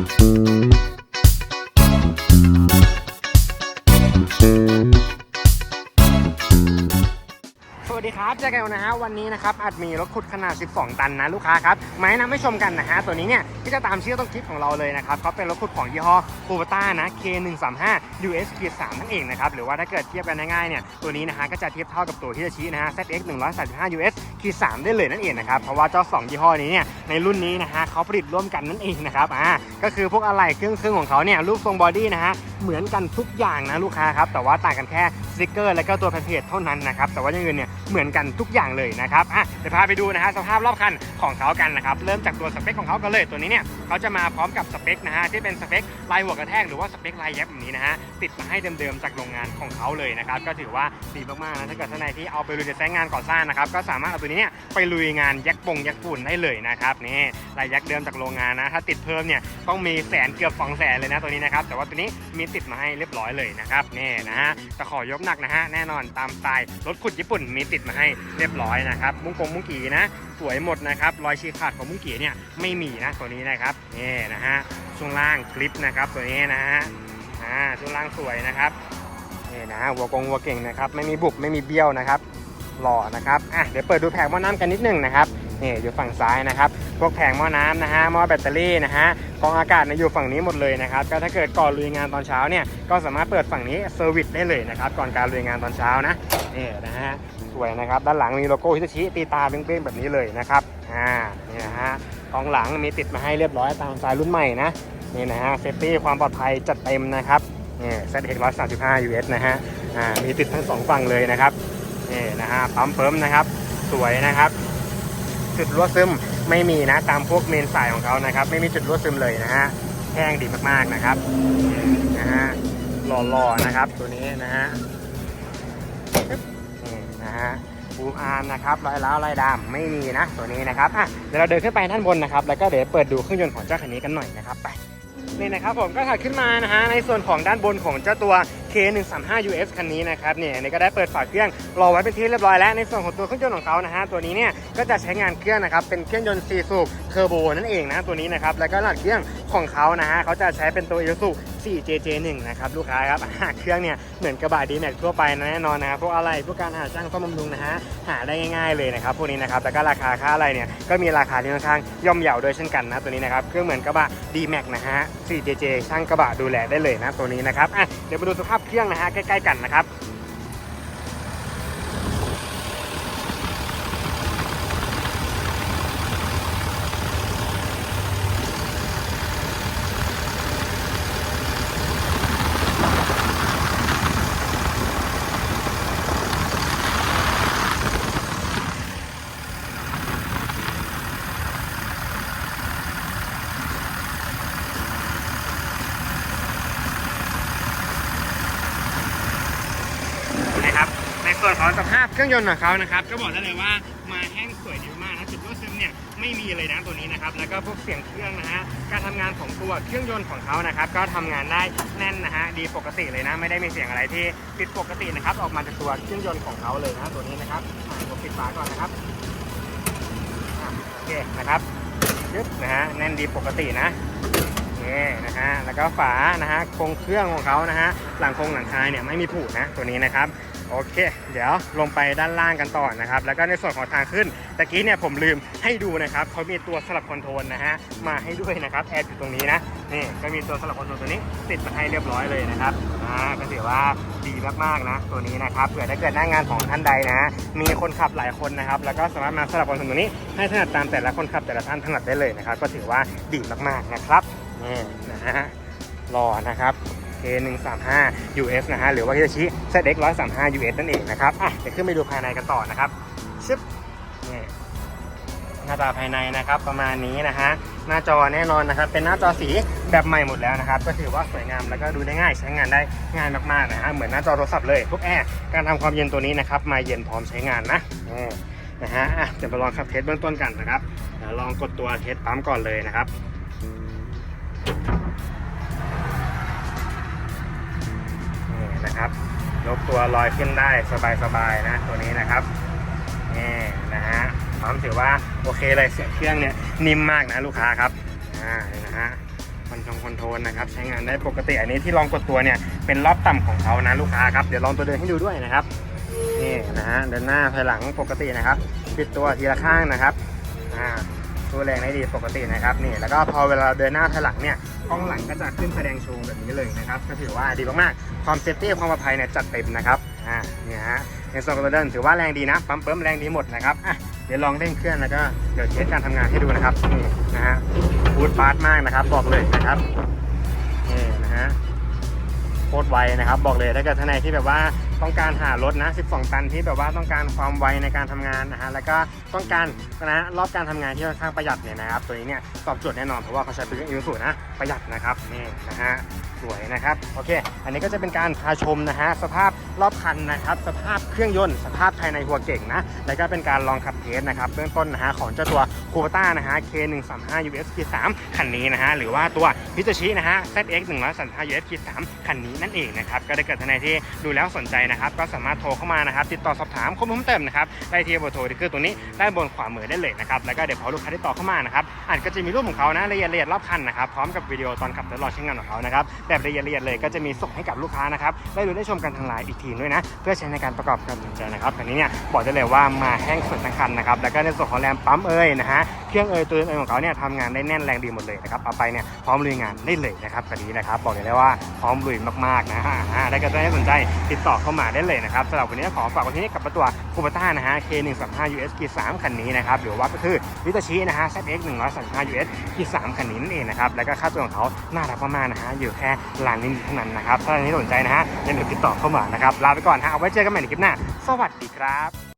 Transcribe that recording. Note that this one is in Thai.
สวั เจอกันนะฮะวันนี้นะครับอาจมีรถขุดขนาด 12 ตันนะลูกค้าครับมาแนะนำให้ชมกันนะฮะตัวนี้เนี่ยที่จะตามชื่อต้นคลิปของเราเลยนะครับเขาเป็นรถขุดของยี่ห้อคูเบต้านะ K135 US K 3นั่นเองนะครับหรือว่าถ้าเกิดเทียบกันง่ายๆเนี่ยตัวนี้นะฮะก็จะเทียบเท่ากับตัวที่จะชี้นะฮะ ZX 135 US K 3ได้เลยนั่นเองนะครับเพราะว่าเจ้าสองยี่ห้อนี้เนี่ยในรุ่นนี้นะฮะเขาผลิตร่วมกันนั่นเองนะครับอ่าก็คือพวกอะไหล่เครื่องเครื่องของเขาเนี่ยรูปทรงบอดี้นะฮะเหมือนกันทุกอย่างนะลูกค้าครับแต่ว่าต่างกันแค่สติกเกอร์ และก็ตัวแพคเกจเท่านั้นนะครับแต่ว่าอย่างอื่นเนี่ยเหมือนกันทุกอย่างเลยนะครับอะเดี๋ยวพาไปดูนะฮะสภาพรอบคันของเขากันนะครับเริ่มจากตัวสเปคของเขากันเลยตัวนี้เนี่ยเขาจะมาพร้อมกับสเปคนะฮะที่เป็นสเปคลายหัวกระแทกหรือว่าสเปคลายแยบแบบนี้นะฮะติดมาให้เดิมๆจากโรงงานของเขาเลยนะครับก็ถือว่าดีมากๆนะถ้าเกิดท่านใดที่เอาไปลุยในใช้งานก่อสร้างนะครับก็สามารถเอาตัวนี้เนี่ยไปลุยงานยักษ์ปงยักษ์ฝุ่นได้เลยนะครับนี่ลายยักษ์เดิมจากโรงงานนะถ้าติดเพิ่มเนี่ยต้องมีแสนเกือบสองแสนเลยนะตัวนี้นะครับแต่ว่าตัวนี้มีติดมาให้เรียบร้อยเลยนะครับนี่นะฮะตะขอยกหนักนะฮะแน่นอนตามสไตล์รถขุดญี่ปุ่นมีติดมาให้เรียบร้อยนะครับ มุ้งกงมุ้งกี่นะสวยหมดนะครับรอยฉีกขาดของมุ้งกี่เนี่ยไม่มีนะตัวนี้นะครับนี่นะฮะช่วงล่างคลิปนะครับตัวนี้นะฮะอ่าช่วงล่างสวยนะครับนี่นะฮะหัวกงหัวเก่งนะครับ ไม่มีบุบไม่มีเบี้ยวนะครับหล่อนะครับอะเดี๋ยวเปิดดูแผงหม้อน้ำกันนิดนึงนะครับ นี่อยู่ฝั่งซ้ายนะครับพวกแผงหม้อน้ำนะฮะหม้อแบตเตอรี่นะฮะกองอากาศเนี่ยอยู่ฝั่งนี้หมดเลยนะครับก็ถ้าเกิดก่อนลุยงานตอนเช้าเนี่ยก็สามารถเปิดฝั่งนี้เซอร์วิสได้เลยนะครับก่อนการลุยงานตอนเช้านะนี่นะฮะสวยนะครับด้านหลังมีโลโก้ฮิตาชิตีตาเป้งๆแบบนี้เลยนะครับอ่านี่นะฮะกองหลังมีติดมาให้เรียบร้อยตามสายรุ่นใหม่นะนี่นะฮะเซฟตี้ความปลอดภัยจัดเต็มนะครับนี่ ZX 135 US นะฮะอ่ามีติดทั้งสองฝั่งเลยนะครับนี่นะฮะปั๊มเฟิร์มนะครับ สวยนะครับ จุดรั่วซึมไม่มีนะ ตามพวกเมนสายของเขานะครับ ไม่มีจุดรั่วซึมเลยนะฮะแห้งดีมากๆนะครับนะฮะหล่อๆนะครับ ตัวนี้นะฮะนี่นะฮะบูมอาร์มนะครับรอยล้าวรอยดำไม่มีนะ ตัวนี้นะครับอะเดี๋ยวเราเดินขึ้นไปด้านบนนะครับ แล้วก็เดี๋ยวเปิดดูเครื่องยนต์ของเจ้าคันนี้กันหน่อยนะครับไปนี่นะครับผมก็ถัดขึ้นมานะฮะในส่วนของด้านบนของเจ้าตัว K135 US คันนี้นะครับเนี่ยนี่ก็ได้เปิดฝาเครื่องรอไว้เป็นที่เรียบร้อยแล้วในส่วนของตัวเครื่องยนต์ของเขานะฮะตัวนี้เนี่ยก็จะใช้งานเครื่องนะครับเป็นเครื่องยนต์4สูบเทอร์โบนั่นเองนะตัวนี้นะครับแล้วก็หลักเครื่องของเขานะฮะเขาจะใช้เป็นตัว Isuzu 4JJ1 นะครับลูกค้าครับหาเครื่องเนี่ยเหมือนกระบะดีแม็กทั่วไปนะแน่นอนนะครับพวกอะไรพวกการหาช่างซ่อมบำรุงนะฮะหาได้ง่ายๆเลยนะครับพวกนี้นะครับแล้วก็ราคาค่าอะไรเนี่ยก็มีราคาที่ค่อนข้างย่อมเยาวด้วยเช่นกันนะตัวนี้นะครับเครื่องเหมือนกระบะดีแม็กนะฮะ 4JJ ช่างกระบะดูแลได้เลยนะตัวนี้นะครับอะเดี๋ยวมาดูสภาพเครื่องนะฮะใกล้ๆกันนะครับนะครับใน ส่วนของสภาพเครื่องยนต์ของเขานะครับ ก็บอกได้เลยว่ามาแห้งสวยดีมากนะจุดรั่วซึมเนี่ยไม่มีเลยนะตัวนี้นะครับ แล้วก็พวกเสียงเครื่องนะฮะ การทำงานของตัวเครื่องยนต์ของเขานะครับ ก็ทำงานได้แน่นนะฮะ ดีปกติเลยนะ ไม่ได้มีเสียงอะไรที่ผิดปกตินะครับ ออกมาจากตัวเครื่องยนต์ของเขาเลยนะตัวนี้นะครับผมปิดฝาก่อนนะครับ โอเคนะครับยึดนะฮะ แน่นดีปกตินะนี่นะฮะ แล้วก็ฝานะฮะโครงเครื่องของเขานะฮะ หลังโครงหลังคายเนี่ยไม่มีผุนะตัวนี้นะครับ โอเค เดี๋ยวลงไปด้านล่างกันต่อนะครับ แล้วก็ในส่วนของทางขึ้นตะกี้เนี่ยผมลืมให้ดูนะครับเขามีตัวสลับคอนโทรลนะฮะมาให้ด้วยนะครับแอดอยู่ตรงนี้นะนี่ก็มีตัวสลับคอนโทรลตัวนี้ติดมาให้เรียบร้อยเลยนะครับอ่าก็ถือว่าดีมากๆนะ ตัวนี้นะครับเผื่อถ้าเกิดหน้างานของท่านใดนะฮะมีคนขับหลายคนนะครับ แล้วก็สามารถมาสลับคอนโทรลตัวนี้ ให้ถนัดตามแต่ละคนขับแต่ละท่านถนัดได้เลยนะครับ ก็ถือว่าดีมากๆนะครับนี่นะฮะรอนะครับ K135 US นะฮะหรือว่า Hitachi ZX 135 US นั่นเองนะครับอะเดี๋ยวขึ้นไปดูภายในกันต่อนะครับชึบนี่หน้าตาภายในนะครับประมาณนี้นะฮะหน้าจอแน่นอนนะครับ เป็นหน้าจอสีแบบใหม่หมดแล้วนะครับ ก็ถือว่าสวยงามแล้วก็ดูได้ง่ายใช้งานได้ง่ายมากๆนะฮะเหมือนหน้าจอโทรศัพท์เลยพวกแอร์การทำความเย็นตัวนี้นะครับมาเย็นพร้อมใช้งานนะนะฮะอะเดี๋ยวมาลองขับเทสเบื้องต้นกันนะครับเดี๋ยวลองกดตัวเทสปั๊มก่อนเลยนะครับ นะครับยกตัวลอยขึ้นได้สบายๆนะตัวนี้นะครับนี่นะฮะความถือว่าโอเคเลยเสียงเครื่องเนี่ยนิ่มมากนะลูกค้าครับอ่านี่นะฮะมันชงนนะครับใช้งานได้ปกติอันนี้ที่ลองกดตัวเนี่ยเป็นรอบต่ำของเขานะลูกค้าครับเดี๋ยวลองตัวเดินให้ดูด้วยนะครับนี่นะฮะเดินหน้าถอยหลังปกตินะครับปิดตัวทีละข้างนะครับอ่า ตัวแรงได้ดีปกตินะครับนี่แล้วก็พอเวลาเดินหน้าถอยหลังเนี่ยกล้องหลังก็จะขึ้นแสดงโชว์แบบนี้เลยนะครับก็ถือว่าดีมากๆความเซฟตี้ความปลอดภัยเนี่ยจัดเต็มนะครับอ่าเนี่ยฮะในโซนตัวเดินถือว่าแรงดีนะปั๊มเปิมแรงดีหมดนะครับอะเดี๋ยวลองเร่งเครื่องแล้วก็เดี๋ยวเทสการทำงานให้ดูนะครับนี่นะฮะบูทฟาสมากนะครับบอกเลยนะครับนี่นะฮะโคตรไวนะครับบอกเลยถ้าเกิดท่านไหนที่แบบว่า ต้องการหารถนะ 12 ตันที่แบบว่าต้องการความไวในการทำงานนะฮะแล้วก็ต้องการนะรอบการทำงานที่ค่อนข้างประหยัดเนี่ยนะครับตัวนี้เนี่ยตอบโจทย์แน่นอนเพราะว่าเขาใช้เป็นอินสูนะประหยัดนะครับนี่นะฮะ สวยนะครับโอเค อันนี้ก็จะเป็นการพาชมนะฮะสภาพรอบคันนะครับ สภาพเครื่องยนต์สภาพภายในหัวเก่งนะแล้วก็เป็นการลองขับเทสนะครับเบื้องต้นนะฮะของเจ้าตัวคูเปต้านะฮะ K135 US K3 คันนี้นะฮะหรือว่าตัวฮิตาชินะฮะ ZX 135 US K3 คันนี้นั่นเองนะครับก็ได้เกิดท่านใดที่ดูแล้วสนใจนะครับก็สามารถโทรเข้ามานะครับติดต่อสอบถามข้อมูลเพิ่มเติมนะครับได้ที่เบอร์โทรที่คือตัวนี้ได้บนขวามือได้เลยนะครับแล้วก็เดี๋ยวพอลูกค้าที่ต่อเข้ามานะครับ อาจก็จะมีรูปของเขานะละเอียดละเอียดรอบคันนะครับพร้อมกับวิดีโอตอนขับทดลองใช้งานของเขานะครับแบบละเอียดละเอียดเลยก็จะมีส่งให้กับลูกค้านะครับได้ดูได้ชมกันทางไลน์อีกทีด้วยนะ เพื่อใช้ในการประกอบการตัดสินใจนะครับคันนี้เนี่ยบอกได้เลยว่ามาแห้งสุดทั้งคันนะครับแล้วก็ในส่วนของแรมปั๊มเอ่ยนะฮะเครื่องเอ่ยตัวเอ่ยของเขาเนี่ยทำงานได้แน่นแรงดีหมดเลยนะครับเอาไปเนี่ยพร้อมลุยงานได้เลยนะครับคันนี้นะครับบอกเลยว่าพร้อมลุยมากๆนะฮะอ่าถ้าเกิดท่านสนใจติดต่อเข้ามาได้เลยนะครับสำหรับวันนี้ขอฝากไว้ที่นี่กับตัว คูเปต้านะฮะ K135 US K3 คันนี้นะครับหรือว่าก็คือวิตาชินะฮะ ZX 135 US K3 คันนี้นั่นเองนะครับแล้วก็ค่าตัวของเขาน่ารักมากๆนะฮะอยู่แค่ล้านนิดเท่านั้นนะครับถ้าท่านที่สนใจนะฮะอย่าลืมติดต่อเข้ามานะครับลาไปก่อนฮะเอาไว้เจอกันใหม่ในคลิปหน้า สวัสดีครับ